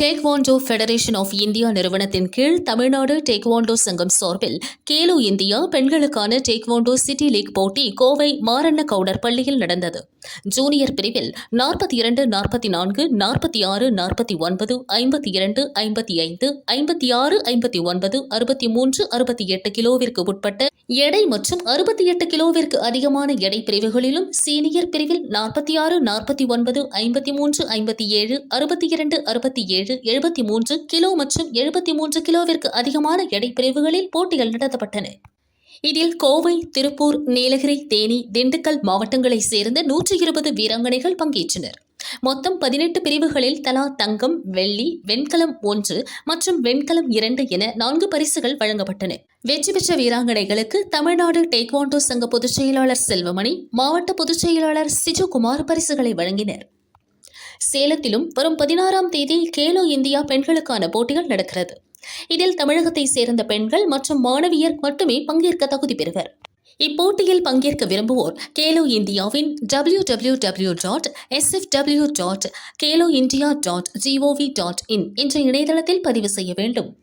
Taekwondo federation of India நிறுவனத்தின் கீழ் Tamil Nadu taekwondo சங்கம் சார்பில் கேலோ இந்தியா பெண்களுக்கான டேக்வாண்டோ சிட்டி லீக் போட்டி கோவை மாரண்ண கவுடர் பள்ளியில் நடந்தது. ஜூனியர் பிரிவில் நாற்பத்தி இரண்டு நாற்பத்தி நான்கு நாற்பத்தி ஆறு நாற்பத்தி ஒன்பது ஐம்பத்தி இரண்டு ஐம்பத்தி ஐந்து ஐம்பத்தி ஆறு ஐம்பத்தி ஒன்பது அறுபத்தி மூன்று அறுபத்தி எட்டு கிலோவிற்கு உட்பட்ட எடை மற்றும் அறுபத்தி எட்டு கிலோவிற்கு அதிகமான எடை பிரிவுகளிலும் சீனியர் பிரிவில் நாற்பத்தி ஆறு நாற்பத்தி ஒன்பது ஐம்பத்தி மூன்று ஐம்பத்தி ஏழு அறுபத்தி இரண்டு அறுபத்தி ஏழு எழுபத்தி மூன்று கிலோ மற்றும் எழுபத்தி மூன்று கிலோவிற்கு அதிகமான எடை பிரிவுகளில் போட்டிகள் நடத்தப்பட்டன. இதில் கோவை திருப்பூர் நீலகிரி தேனி திண்டுக்கல் மாவட்டங்களைச் சேர்ந்த நூற்றி இருபது வீராங்கனைகள் பங்கேற்றனர். மொத்தம் பதினெட்டு பிரிவுகளில் தலா தங்கம் வெள்ளி வெண்கலம் ஒன்று மற்றும் வெண்கலம் இரண்டு என நான்கு பரிசுகள் வழங்கப்பட்டன. வெற்றி பெற்ற வீராங்கனைகளுக்கு தமிழ்நாடு டேக்வாண்டோ சங்க பொதுச் செயலாளர் செல்வமணி மாவட்ட பொதுச் செயலாளர் சிஜுகுமார் பரிசுகளை வழங்கினர். சேலத்திலும் வரும் பதினாறாம் தேதி கேலோ இந்தியா பெண்களுக்கான போட்டிகள் நடக்கிறது. இதில் தமிழகத்தை சேர்ந்த பெண்கள் மற்றும் மாணவியர் மட்டுமே பங்கேற்க தகுதி பெறுவர். இப்போட்டியில் பங்கேற்க விரும்புவோர் கேலோ இந்தியாவின் W W W dot SFW dot Khelo India dot GOV dot in என்ற இணையதளத்தில் பதிவு செய்ய வேண்டும்.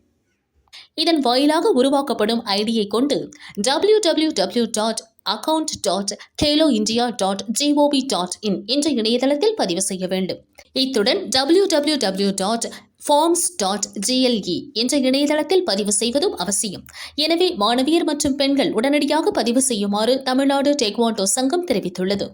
இதன் வாயிலாக உருவாக்கப்படும் ஐடியை கொண்டு W W W dot account dot Khelo India dot GOV dot in என்ற இணையதளத்தில் பதிவு செய்ய வேண்டும். இத்துடன் W W W dot forms dot GLE என்ற இணையதளத்தில் பதிவு செய்வதும் அவசியம். எனவே மாணவியர் மற்றும் பெண்கள் உடனடியாக பதிவு செய்யுமாறு தமிழ்நாடு டேக்வாண்டோ சங்கம் தெரிவித்துள்ளது.